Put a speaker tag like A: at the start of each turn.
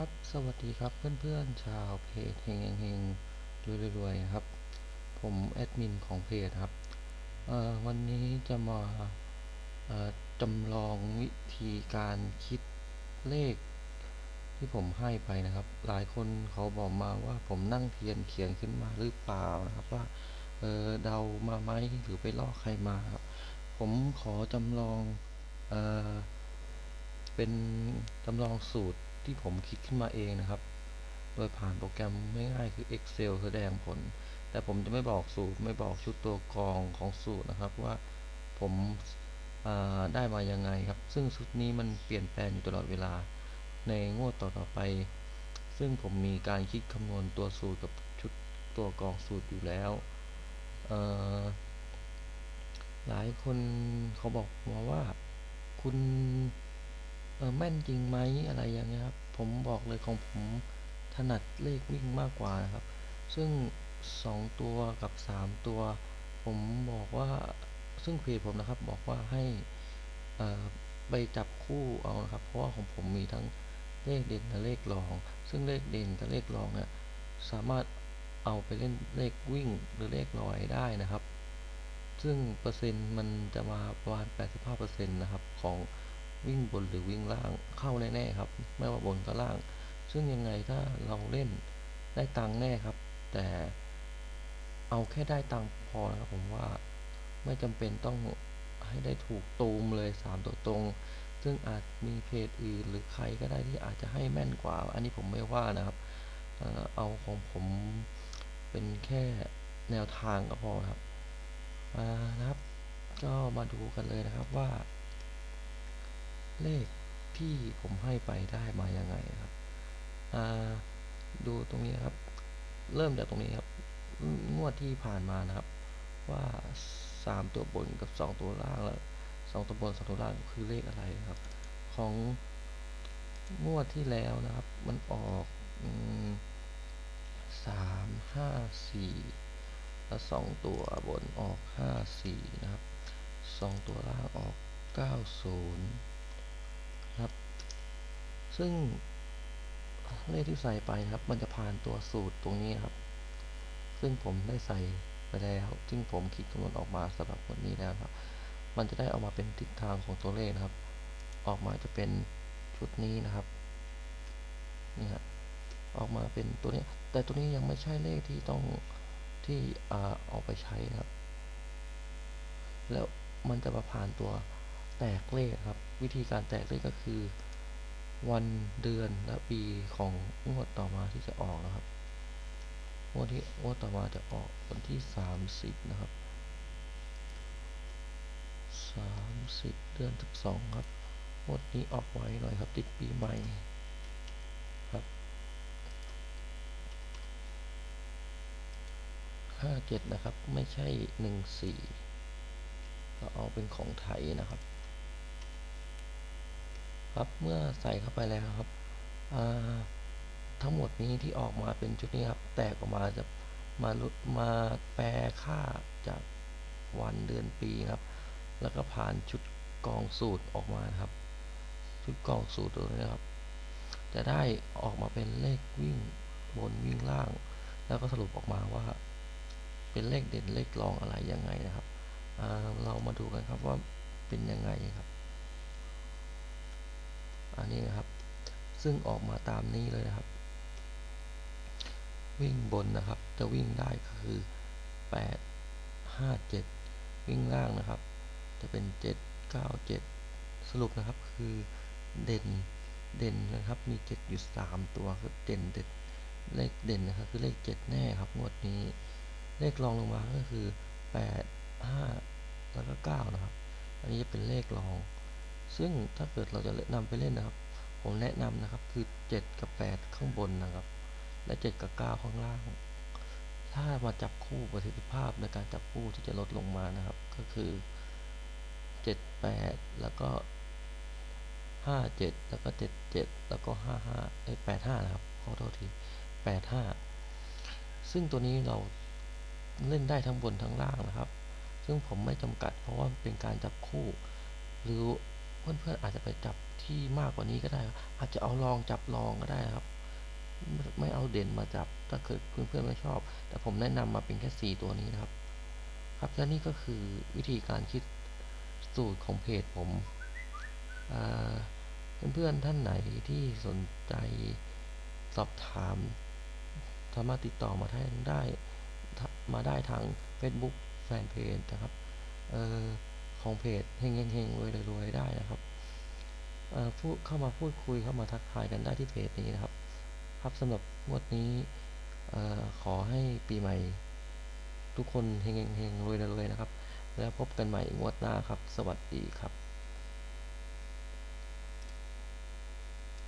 A: ครับสวัสดีครับเพื่อนๆชาวเพจเฮงเฮงรวยๆครับ ผมแอดมินของเพจครับวันนี้จะมาจำลองวิธีการคิดเลข ที่ผมให้ไปนะครับ หลายคนเขาบอกมาว่าผมนั่งเทียนเขียนขึ้นมาหรือเปล่านะครับว่าเเดามาไหมหรือไปลอกใครมาครับ ผมขอจำลองเออเป็นจำลองสูตร ที่ผมคิดขึ้นมาเองนะครับ โดยผ่านโปรแกรมง่ายๆคือ Excel แสดงผล แต่ผมจะไม่บอกสูตรไม่บอกชุดตัวกรองของสูตรนะครับว่าผมได้มายังไงครับ ซึ่งชุดนี้มันเปลี่ยนแปลงอยู่ตลอดเวลา ในงวดต่อๆไป ซึ่งผมมีการคิดคำนวณตัวสูตรกับชุดตัวกรองสูตรอยู่แล้วหลายคนเขาบอกมาว่าคุณ เออแม่นจริงไหมอะไรอย่างเงี้ยครับผมบอกเลยของผมถนัดเลขวิ่งมากกว่านะครับ ซึ่ง 2 ตัวกับ 3 ตัว ผมบอกว่าซึ่งเพจผมนะครับบอกว่าให้ไปจับคู่เอานะครับ เพราะว่าของผมมีทั้งเลขเด่นและเลขรอง ซึ่งเลขเด่นกับเลขรองเนี่ยสามารถเอาไปเล่นเลขวิ่งหรือเลขลอยได้นะครับ ซึ่งเปอร์เซ็นต์มันจะมาประมาณ 85%นะครับของ วิ่งบนหรือวิ่งล่างเข้าแน่ๆครับ ไม่ว่าบนก็ล่าง ซึ่งยังไงถ้าเราเล่นได้ตังแน่ครับ แต่เอาแค่ได้ตังพอนะครับผมว่าไม่จำเป็นต้องให้ได้ถูกตูมเลย 3 ตัวตรง ซึ่งอาจมีเพจอื่นหรือใครก็ได้ที่อาจจะให้แม่นกว่า อันนี้ผมไม่ว่านะครับเอาของผมเป็นแค่แนวทางก็พอครับนะครับ ก็มาดูกันเลยนะครับว่า เลขที่ผมให้ไปได้มายังไงครับดูตรงนี้ครับ เริ่มจากตรงนี้ครับงวดที่ผ่านมานะครับ ว่า 3 ตัวบนกับ 2 ตัวล่างแล้ว2ตัวบน2ตัวล่างคือเลขอะไรครับ ของงวดที่แล้วนะครับ มันออกสามห้าสี่แล้วสองตัวบนออกห้าสี่นะครับสองตัวล่างออกเก้าศูนย์ ซึ่งเลขที่ใส่ไปครับ มันจะผ่านตัวสูตรตรงนี้ครับ ซึ่งผมได้ใส่ไปแล้ว ซึ่งผมคิดคำนวณออกมาสำหรับวันนี้แล้วครับ มันจะได้ออกมาเป็นทิศทางของตัวเลขนะครับ ออกมาจะเป็นชุดนี้นะครับนี่ครับออกมาเป็นตัวนี้ แต่ตัวนี้ยังไม่ใช่เลขที่ต้องที่เอาไปใช้นะครับ แล้วมันจะมาผ่านตัวแตกเลขครับ วิธีการแตกเลขก็คือ วันเดือนและปีของงวดต่อมาที่จะออกนะครับงวดที่งวดต่อมาจะออกวันที่ 30 นะครับ 30 เดือน 12 ครับงวดนี้ออกไว้หน่อยครับ ติดปีใหม่ครับ 57 นะครับ ไม่ใช่ 14ก็เอาเป็นของไทยนะครับ ครับเมื่อใส่เข้าไปแล้วครับทั้งหมดนี้ที่ออกมาเป็นชุดนี้ครับ แตกออกมาจะมามาแปลค่าจากวันเดือนปีครับ แล้วก็ผ่านชุดกองสูตรออกมาครับ ชุดกองสูตรตัวนี้ครับ จะได้ออกมาเป็นเลขวิ่งบนวิ่งล่าง แล้วก็สรุปออกมาว่า เป็นเลขเด่นเลขรองอะไรยังไงนะครับเรามาดูกันครับว่าเป็นยังไงครับ นนี้นะครับ ซึ่งออกมาตามนี้เลยนะครับ วิ่งบนนะครับ จะวิ่งได้คือ 8 5 7 วิ่งล่างนะครับ จะเป็น 7 9 7 สรุปนะครับคือเด่นเด่นนะครับมี 7 อยู่ 3 ตัวคือเด่นเด่นเลขเด่นนะครับคือเลข 7 แน่ครับงวดนี้ เลขรองลงมาก็คือ 8 5 แล้วก็ 9 นะครับ อันนี้จะเป็นเลขรอง ซึ่งถ้าเกิดเราจะนำไปเล่นนะครับ ผมแนะนำนะครับคือ 7 กับ 8 ข้างบนนะครับ และ 7 กับ 9 ข้างล่าง ถ้ามาจับคู่ประสิทธิภาพในการจับคู่ที่จะลดลงมานะครับ ก็คือ 7 8 แล้วก็ 5 7 แล้วก็ 7 7 แล้วก็ 5 5ไอ้8 5 นะครับ ขอโทษที 8 5 ซึ่งตัวนี้เราเล่นได้ทั้งบนทั้งล่างนะครับ ซึ่งผมไม่จำกัดเพราะว่าเป็นการจับคู่หรือ เพื่อนๆอาจจะไปจับที่มากกว่านี้ก็ได้ครับอาจจะเอาลองจับลองก็ได้ครับ ไม่เอาเด่นมาจับถ้าเกิดเพื่อนๆไม่ชอบ แต่ผมแนะนำมาเป็นแค่สี่ตัวนี้นะครับ ครับและนี่ก็คือวิธีการคิดสูตรของเพจผมเพื่อนๆท่านไหนที่สนใจสอบถามสามารถติดต่อมาได้ได้มาได้ทาง Facebook แฟนเพจนะครับ เอ่อ ของเพจเฮงเฮงเฮงรวยรวยได้นะครับเอ่อพูดเข้ามาพูดคุยเข้ามาทักทายกันได้ที่เพจนี้นะครับ ครับสำหรับงวดนี้อ่อขอให้ปีใหม่ ทุกคนเฮงเฮงเฮงรวยรวยนะครับ แล้วพบกันใหม่งวดหน้าครับ สวัสดีครับ